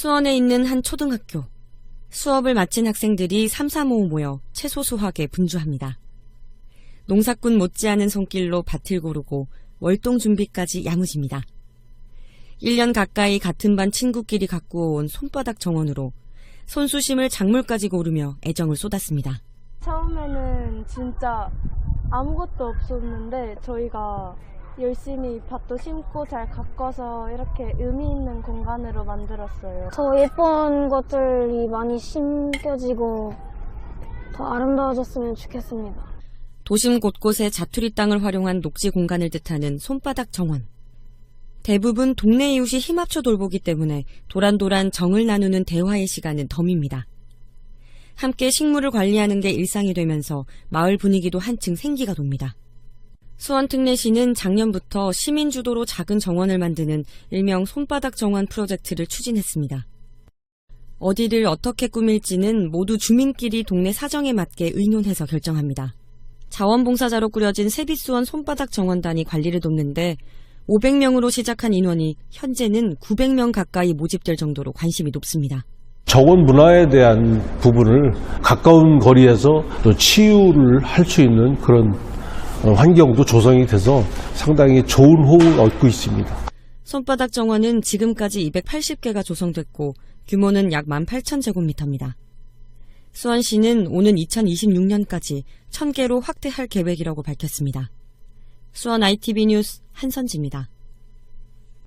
수원에 있는 한 초등학교. 수업을 마친 학생들이 삼삼오오 모여 채소 수확에 분주합니다. 농사꾼 못지않은 손길로 밭을 고르고 월동 준비까지 야무집니다. 1년 가까이 같은 반 친구끼리 갖고 온 손바닥 정원으로 손수심을 작물까지 고르며 애정을 쏟았습니다. 처음에는 진짜 아무것도 없었는데 저희가 열심히 밭도 심고 잘 가꿔서 이렇게 의미 있는 공간으로 만들었어요. 더 예쁜 것들이 많이 심겨지고 더 아름다워졌으면 좋겠습니다. 도심 곳곳에 자투리 땅을 활용한 녹지 공간을 뜻하는 손바닥 정원. 대부분 동네 이웃이 힘합쳐 돌보기 때문에 도란도란 정을 나누는 대화의 시간은 덤입니다. 함께 식물을 관리하는 게 일상이 되면서 마을 분위기도 한층 생기가 돕니다. 수원 특례시는 작년부터 시민 주도로 작은 정원을 만드는 일명 손바닥 정원 프로젝트를 추진했습니다. 어디를 어떻게 꾸밀지는 모두 주민끼리 동네 사정에 맞게 의논해서 결정합니다. 자원봉사자로 꾸려진 세비수원 손바닥 정원단이 관리를 돕는데 500명으로 시작한 인원이 현재는 900명 가까이 모집될 정도로 관심이 높습니다. 정원 문화에 대한 부분을 가까운 거리에서 또 치유를 할 수 있는 그런 어, 환경도 조성이 돼서 상당히 좋은 호응을 얻고 있습니다. 손바닥 정원은 지금까지 280개가 조성됐고 규모는 약 18,000제곱미터입니다. 수원시는 오는 2026년까지 1000개로 확대할 계획이라고 밝혔습니다. 수원 ITV 뉴스 한선지입니다.